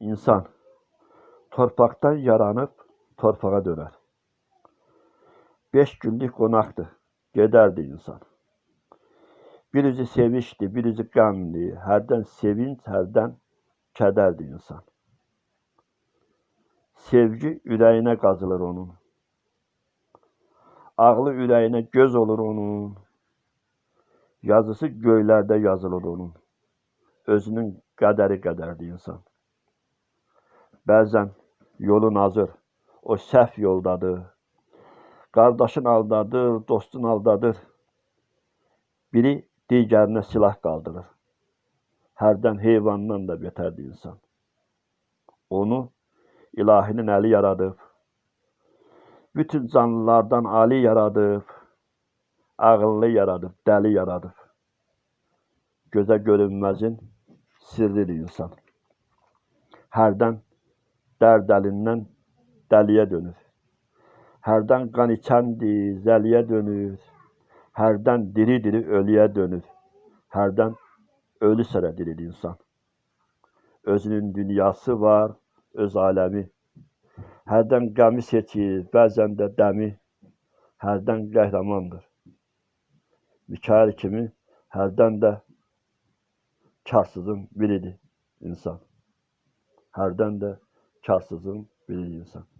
İnsan torpaktan yaranıp torpağa döner. Beş günlük konaktı. Giderdi insan. Birisi sevinçti, birisi gamdı. Hərdən sevinç, hərdən kədərdi insan. Sevgi ürəyinə qazılır onun. Ağlı ürəyinə göz olur onun. Yazısı göylərdə yazılır onun. Özünün qədəri qədərdir insan. Bəzən yolun azır, o səhv yoldadır. Qardaşın aldadır, dostun aldadır. Biri digərinə silah qaldırır. Hərdən heyvandan da betərdir insan. Onu ilahinin əli yaradıb. Bütün canlılardan ali yaradıb. Ağıllı yaradıb, dəli yaradıb. Gözə görünməzin sirridir insan. Hərdən dərd əlindən dəliyə dönür. Hərdən qan içəndir, zəliyə dönür. Hərdən diri-diri ölüyə dönür. Hərdən ölü sərə dirilir insan. Özünün dünyası var, öz aləmi. Hərdən qəmi seçir, bəzən də dəmi. Hərdən qəhrəmandır. Mikail kimi hərdən də karsızın biridir insan. Hərdən də karsızın biridir insan.